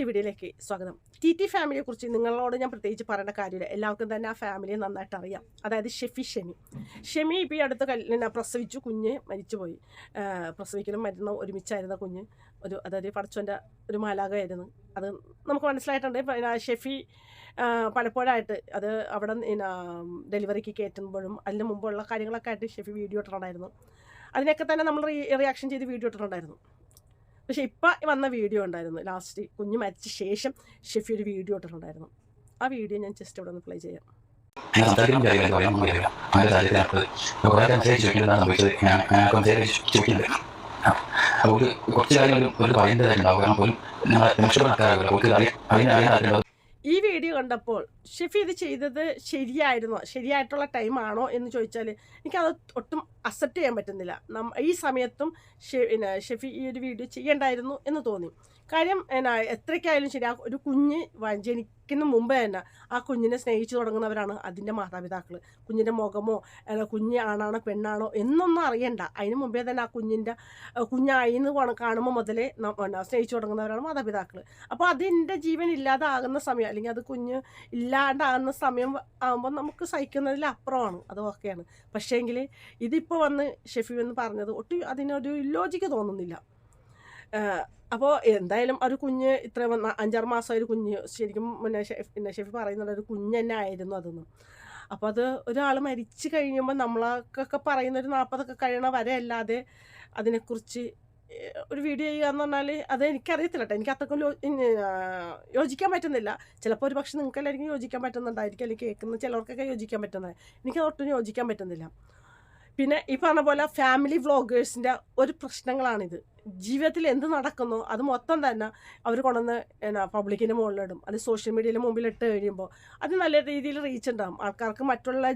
പുതിയ വീഡിയോയിലേക്ക് സ്വാഗതം. ടി ടി ഫാമിലിയെ കുറിച്ച് നിങ്ങളോട് ഞാൻ പ്രത്യേകിച്ച് പറയേണ്ട കാര്യമില്ല. എല്ലാവർക്കും തന്നെ ആ ഫാമിലിയെ നന്നായിട്ട് അറിയാം. അതായത് ഷെഫി ഷെമി. ഷെമി ഇപ്പോൾ ഈ അടുത്ത് കല്ല് പ്രസവിച്ചു കുഞ്ഞ് മരിച്ചുപോയി. പ്രസവിക്കലും മരുന്നും ഒരുമിച്ചായിരുന്ന കുഞ്ഞ്. ഒരു അതായത് പടച്ചോന്റെ ഒരു മാലാകമായിരുന്നു അത് നമുക്ക് മനസ്സിലായിട്ടുണ്ട്. പിന്നെ ഷെഫി പലപ്പോഴായിട്ട് അത് അവിടെ ഡെലിവറിക്ക് കയറ്റുമ്പോഴും അതിന് മുമ്പുള്ള കാര്യങ്ങളൊക്കെ ആയിട്ട് ഷെഫി വീഡിയോ ഇട്ടിട്ടുണ്ടായിരുന്നു. അതിനൊക്കെ തന്നെ നമ്മൾ റിയാക്ഷൻ ചെയ്ത് വീഡിയോ ഇട്ടിട്ടുണ്ടായിരുന്നു. പക്ഷെ ഇപ്പം വന്ന വീഡിയോ ഉണ്ടായിരുന്നു. ലാസ്റ്റ് കുഞ്ഞ് മരിച്ച ശേഷം ഷെഫി ഒരു വീഡിയോ ഇട്ടിട്ടുണ്ടായിരുന്നു. ആ വീഡിയോ ഞാൻ ജസ്റ്റ് ഇവിടെ ഒന്ന് പ്ലേ ചെയ്യാം. ഞാൻ സംസാരിക്കാൻ പറയാൻ ഒന്നും അറിയില്ല അങ്ങനെ സാഹചര്യത്തിനകത്ത് കുറേ മെസ്സേജ് ചോദിക്കുന്നതാണ് സംഭവിച്ചത്. ഞാൻ അപ്പോൾ ഒരു കുറച്ച് കാര്യം ഒരു ഒരു പറയേണ്ടതായിട്ടുണ്ടാവും കാരണം പോലും ഞങ്ങൾ രക്ഷപ്പെടാക്കാറില്ല അവർക്ക് അറിയാൻ അറിയാൻ അറിയാൻ അറിയേണ്ടത് ഈ വീഡിയോ കണ്ടപ്പോൾ ഷെഫി ഇത് ചെയ്തത് ശരിയായിരുന്നോ? ശരിയായിട്ടുള്ള ടൈമാണോ എന്ന് ചോദിച്ചാൽ എനിക്കത് ഒട്ടും അക്സെപ്റ്റ് ചെയ്യാൻ പറ്റുന്നില്ല. ഈ സമയത്തും ഷെഫി ഈ ഒരു വീഡിയോ ചെയ്യണ്ടായിരുന്നു എന്ന് തോന്നി. കാര്യം എന്നാ എത്രയ്ക്കായാലും ശരി ആ ഒരു കുഞ്ഞ് ജനിക്കുന്ന മുമ്പ് തന്നെ ആ കുഞ്ഞിനെ സ്നേഹിച്ചു തുടങ്ങുന്നവരാണ് അതിന്റെ മാതാപിതാക്കൾ കുഞ്ഞിന്റെ മുഖമോ കുഞ്ഞ് ആണാണോ പെണ്ണാണോ എന്നൊന്നും അറിയണ്ട. അതിന് മുമ്പേ തന്നെ ആ കുഞ്ഞിന്റെ കുഞ്ഞായി എന്ന് കാണുമ്പോൾ മുതലേ സ്നേഹിച്ചു തുടങ്ങുന്നവരാണ് മാതാപിതാക്കൾ അപ്പോൾ അതിന്റെ ജീവൻ ഇല്ലാതാകുന്ന സമയം അല്ലെങ്കിൽ അത് കുഞ്ഞ് ഇല്ലാണ്ടാകുന്ന സമയം ആകുമ്പോൾ നമുക്ക് സഹിക്കുന്നതിൽ അപ്പുറമാണ് അത് ഓക്കെയാണ്. പക്ഷേങ്കിൽ ഇതിപ്പോൾ വന്ന് ഷെഫി എന്ന് പറഞ്ഞത് ഒട്ടും അതിനൊരു ലോജിക്ക് തോന്നുന്നില്ല. അപ്പോൾ എന്തായാലും ഒരു കുഞ്ഞ് ഇത്ര അഞ്ചാറ് മാസം ഒരു കുഞ്ഞ് ശരിക്കും പിന്നെ ഷെഫ് പിന്നെ ഷെഫി പറയുന്നത് ഒരു കുഞ്ഞ് തന്നെ ആയിരുന്നു അതൊന്നും. അപ്പോൾ അത് ഒരാൾ മരിച്ചു കഴിയുമ്പോൾ നമ്മളൊക്കെ പറയുന്ന ഒരു നാൽപ്പതൊക്കെ കഴിയണ വരെ അല്ലാതെ അതിനെക്കുറിച്ച് ഒരു വീഡിയോ ചെയ്യുക എന്ന് പറഞ്ഞാൽ അത് എനിക്കറിയത്തില്ല കേട്ടോ എനിക്ക് അത്രക്കും യോജിക്കാൻ പറ്റുന്നില്ല. ചിലപ്പോൾ ഒരു പക്ഷെ നിങ്ങൾക്ക് എല്ലാവർക്കും യോജിക്കാൻ പറ്റുന്നുണ്ടായിരിക്കും അല്ലെങ്കിൽ കേൾക്കുന്ന ചിലർക്കൊക്കെ യോജിക്കാൻ പറ്റുന്നത്. എനിക്കത് ഒട്ടും യോജിക്കാൻ പറ്റുന്നില്ല. പിന്നെ ഈ പറഞ്ഞ പോലെ ഫാമിലി വ്ളോഗേഴ്സിന്റെ ഒരു പ്രശ്നങ്ങളാണിത്. ജീവിതത്തിൽ എന്ത് നടക്കുന്നു അത് മൊത്തം തന്നെ അവർ കൊണ്ടുവന്ന് എന്നാ പബ്ലിക്കിന്റെ മുകളിലിടും. അത് സോഷ്യൽ മീഡിയയിൽ മുമ്പിൽ ഇട്ട് കഴിയുമ്പോൾ അത് നല്ല രീതിയിൽ റീച്ച് ഉണ്ടാകും ആൾക്കാർക്ക് മറ്റുള്ള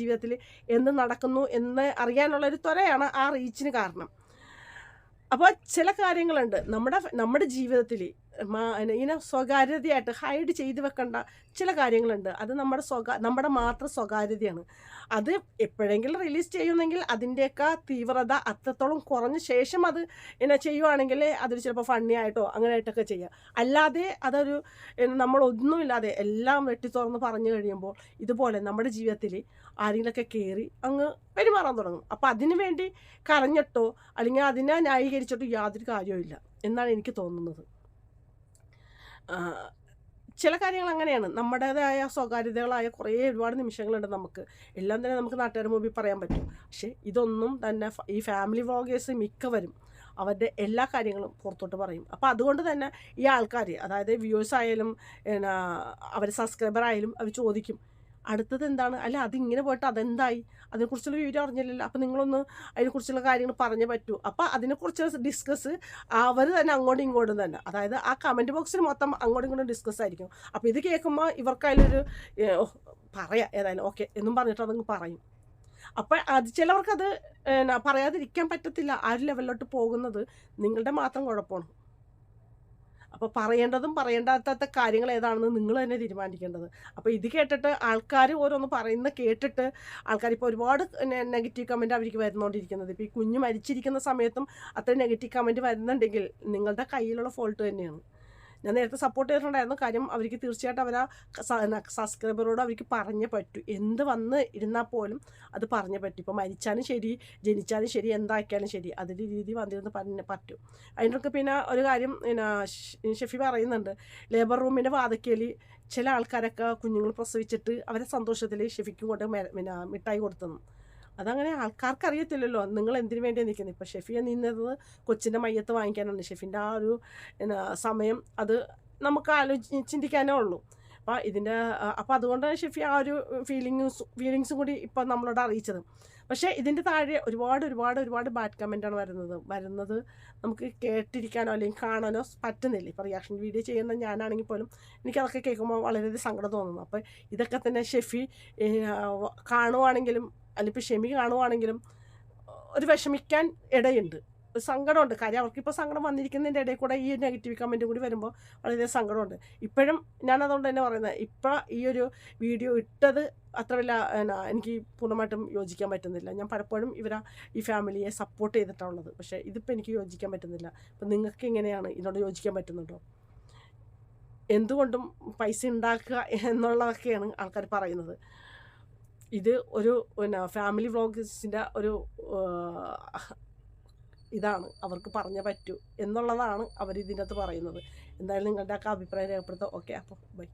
ജീവിതത്തിൽ എന്ത് നടക്കുന്നു എന്ന് അറിയാനുള്ള ഒരു ത്വരയാണ് ആ റീച്ചിന് കാരണം. അപ്പോൾ ചില കാര്യങ്ങളുണ്ട്. നമ്മുടെ നമ്മുടെ ജീവിതത്തിൽ ഇങ്ങനെ സ്വകാര്യതയായിട്ട് ഹൈഡ് ചെയ്ത് വെക്കേണ്ട ചില കാര്യങ്ങളുണ്ട്. അത് നമ്മുടെ സ്വകാ നമ്മുടെ മാത്രം സ്വകാര്യതയാണ്. അത് എപ്പോഴെങ്കിലും റിലീസ് ചെയ്യുന്നെങ്കിൽ അതിന്റെയൊക്കെ തീവ്രത അത്രത്തോളം കുറഞ്ഞ ശേഷം അത് എന്നെ ചെയ്യുവാണെങ്കിൽ അതൊരു ചിലപ്പോൾ ഫണ്ണി ആയിട്ടോ അങ്ങനെ ആയിട്ടൊക്കെ ചെയ്യാം. അല്ലാതെ അതൊരു നമ്മളൊന്നുമില്ലാതെ എല്ലാം വെട്ടി തുറന്ന് പറഞ്ഞു കഴിയുമ്പോൾ ഇതുപോലെ നമ്മുടെ ജീവിതത്തിൽ ആരെങ്കിലുമൊക്കെ കയറി അങ്ങ് പെരുമാറാൻ തുടങ്ങും. അപ്പോൾ അതിനു വേണ്ടി കരഞ്ഞിട്ടോ അല്ലെങ്കിൽ അതിനെ ന്യായീകരിച്ചിട്ടോ യാതൊരു കാര്യവുമില്ല എന്നാണ് എനിക്ക് തോന്നുന്നത്. ചില കാര്യങ്ങൾ അങ്ങനെയാണ്. നമ്മുടേതായ സ്വകാര്യതകളായ കുറേ ഒരുപാട് നിമിഷങ്ങളുണ്ട് നമുക്ക്. എല്ലാം തന്നെ നമുക്ക് നാട്ടുകാരുടെ മുമ്പിൽ പറയാൻ പറ്റും. പക്ഷേ ഇതൊന്നും തന്നെ ഈ ഫാമിലി വ്ളോഗേഴ്സ് മിക്കവരും അവരുടെ എല്ലാ കാര്യങ്ങളും പുറത്തോട്ട് പറയും. അപ്പോൾ അതുകൊണ്ട് തന്നെ ഈ ആൾക്കാർ അതായത് വ്യൂവേഴ്സ് ആയാലും എന്നാ അവർ സബ്സ്ക്രൈബർ ആയാലും അവർ ചോദിക്കും അടുത്തത് എന്താണ്? അല്ല അതിങ്ങനെ പോയിട്ട് അതെന്തായി? അതിനെക്കുറിച്ചുള്ള വിവരം അറിഞ്ഞില്ലല്ലോ. അപ്പം നിങ്ങളൊന്ന് അതിനെക്കുറിച്ചുള്ള കാര്യങ്ങൾ പറഞ്ഞേ പറ്റൂ. അപ്പോൾ അതിനെക്കുറിച്ച് ഡിസ്കസ് അവർ തന്നെ അങ്ങോട്ടും ഇങ്ങോട്ടും തന്നെ. അതായത് ആ കമന്റ് ബോക്സിൽ മൊത്തം അങ്ങോട്ടും ഇങ്ങോട്ടും ഡിസ്കസ് ആയിരിക്കും. അപ്പോൾ ഇത് കേൾക്കുമ്പോൾ ഇവർക്ക് അതിലൊരു പറയാം ഏതായാലും. ഓക്കെ എന്നും പറഞ്ഞിട്ട് അതങ്ങ് പറയും. അപ്പോൾ അത് ചിലവർക്കത് പറയാതിരിക്കാൻ പറ്റത്തില്ല. ആ ഒരു ലെവലിലോട്ട് പോകുന്നത് നിങ്ങളുടെ മാത്രം കുഴപ്പമാണ്. അപ്പോൾ പറയേണ്ടതും പറയേണ്ടാത്ത കാര്യങ്ങൾ ഏതാണെന്ന് നിങ്ങൾ തന്നെ തീരുമാനിക്കേണ്ടത്. അപ്പോൾ ഇത് കേട്ടിട്ട് ആൾക്കാർ ഓരോന്ന് പറയുന്ന കേട്ടിട്ട് ആൾക്കാർ ഇപ്പോൾ ഒരുപാട് നെഗറ്റീവ് കമന്റ് അവർക്ക് വരുന്നുകൊണ്ടിരിക്കുന്നത് ഇപ്പോൾ ഈ കുഞ്ഞ് മരിച്ചിരിക്കുന്ന സമയത്തും അത്ര നെഗറ്റീവ് കമന്റ് വരുന്നുണ്ടെങ്കിൽ നിങ്ങളുടെ കയ്യിലുള്ള ഫോൾട്ട് തന്നെയാണ്. ഞാൻ നേരത്തെ സപ്പോർട്ട് ചെയ്തിട്ടുണ്ടായിരുന്നു. കാര്യം അവർക്ക് തീർച്ചയായിട്ടും അവർ ആ സബ്സ്ക്രൈബറോട് അവർക്ക് പറഞ്ഞേ പറ്റൂ. എന്ത് വന്ന് ഇരുന്നാൽ പോലും അത് പറഞ്ഞേ പറ്റും. ഇപ്പോൾ മരിച്ചാലും ശരി ജനിച്ചാലും ശരി എന്താക്കിയാലും ശരി അതിന്റെ രീതി വന്നിരുന്ന് പറഞ്ഞ് പറ്റും. അതിനൊക്കെ പിന്നെ ഒരു കാര്യം പിന്നെ ഷെഫി പറയുന്നുണ്ട് ലേബർ റൂമിന്റെ വാതക്കേലി ചില ആൾക്കാരൊക്കെ കുഞ്ഞുങ്ങൾ പ്രസവിച്ചിട്ട് അവരെ സന്തോഷത്തിൽ ഷെഫിക്ക് കൊണ്ട് പിന്നെ മിഠായി കൊടുത്തെന്ന്. അതങ്ങനെ ആൾക്കാർക്ക് അറിയത്തില്ലല്ലോ നിങ്ങൾ എന്തിനു വേണ്ടിയാണ് നിൽക്കുന്നത് ഇപ്പോൾ ഷെഫിയെ നിന്നത് കൊച്ചിന്റെ മയ്യത്ത് വാങ്ങിക്കാനാണ്. ഷെഫിന്റെ ആ ഒരു സമയം അത് നമുക്ക് ആലോചി ചിന്തിക്കാനേ ഉള്ളൂ. അപ്പോൾ ഇതിന്റെ അപ്പോൾ അതുകൊണ്ട് ഷെഫി ആ ഒരു ഫീലിങ്സ് ഫീലിങ്സും കൂടി ഇപ്പം നമ്മളോട് അറിയിച്ചത്. പക്ഷേ ഇതിന്റെ താഴെ ഒരുപാട് ഒരുപാട് ഒരുപാട് ബാഡ് കമന്റാണ് വരുന്നത്. വരുന്നത് നമുക്ക് കേട്ടിരിക്കാനോ അല്ലെങ്കിൽ കാണാനോ പറ്റുന്നില്ല. ഇപ്പോൾ റിയാക്ഷൻ വീഡിയോ ചെയ്യുന്ന ഞാനാണെങ്കിൽ പോലും എനിക്കതൊക്കെ കേൾക്കുമ്പോൾ വളരെയധികം സങ്കടം തോന്നുന്നു. അപ്പോൾ ഇതൊക്കെ തന്നെ ഷെഫി കാണുവാണെങ്കിലും അല്ലെങ്കിൽ ഷെമി കാണുവാണെങ്കിലും ഒരു വിഷമിക്കാൻ ഇടയുണ്ട്. ഒരു സങ്കടമുണ്ട്. കാര്യം അവർക്കിപ്പോൾ സങ്കടം വന്നിരിക്കുന്നതിന്റെ ഇടയിൽ കൂടെ ഈ നെഗറ്റീവ് കമന്റും കൂടി വരുമ്പോൾ വളരെ സങ്കടമുണ്ട്. ഇപ്പോഴും ഞാൻ അതുകൊണ്ട് തന്നെ പറയുന്നത് ഇപ്പോൾ ഈ ഒരു വീഡിയോ ഇട്ടത് അത്ര വലിയ എനിക്ക് പൂർണമായിട്ടും യോജിക്കാൻ പറ്റുന്നില്ല. ഞാൻ പലപ്പോഴും ഇവരെ ഈ ഫാമിലിയെ സപ്പോർട്ട് ചെയ്തിട്ടുള്ളത്. പക്ഷേ ഇതിപ്പോൾ എനിക്ക് യോജിക്കാൻ പറ്റുന്നില്ല. അപ്പം നിങ്ങൾക്ക് എങ്ങനെയാണ് ഇതിനോട് യോജിക്കാൻ പറ്റുന്നുണ്ടോ? എന്തുകൊണ്ടും പൈസ ഉണ്ടാക്കുക എന്നുള്ളതൊക്കെയാണ് ആൾക്കാർ പറയുന്നത്. ഇത് ഒരു പിന്നെ ഫാമിലി വ്ളോഗ്സിന്റെ ഒരു ഇതാണ്. അവർക്ക് പറഞ്ഞേ പറ്റൂ എന്നുള്ളതാണ് അവർ ഇതിനകത്ത് പറയുന്നത്. എന്തായാലും നിങ്ങളുടെ ഒക്കെ അഭിപ്രായം രേഖപ്പെടുത്താം ഓക്കെ അപ്പോൾ ബൈ.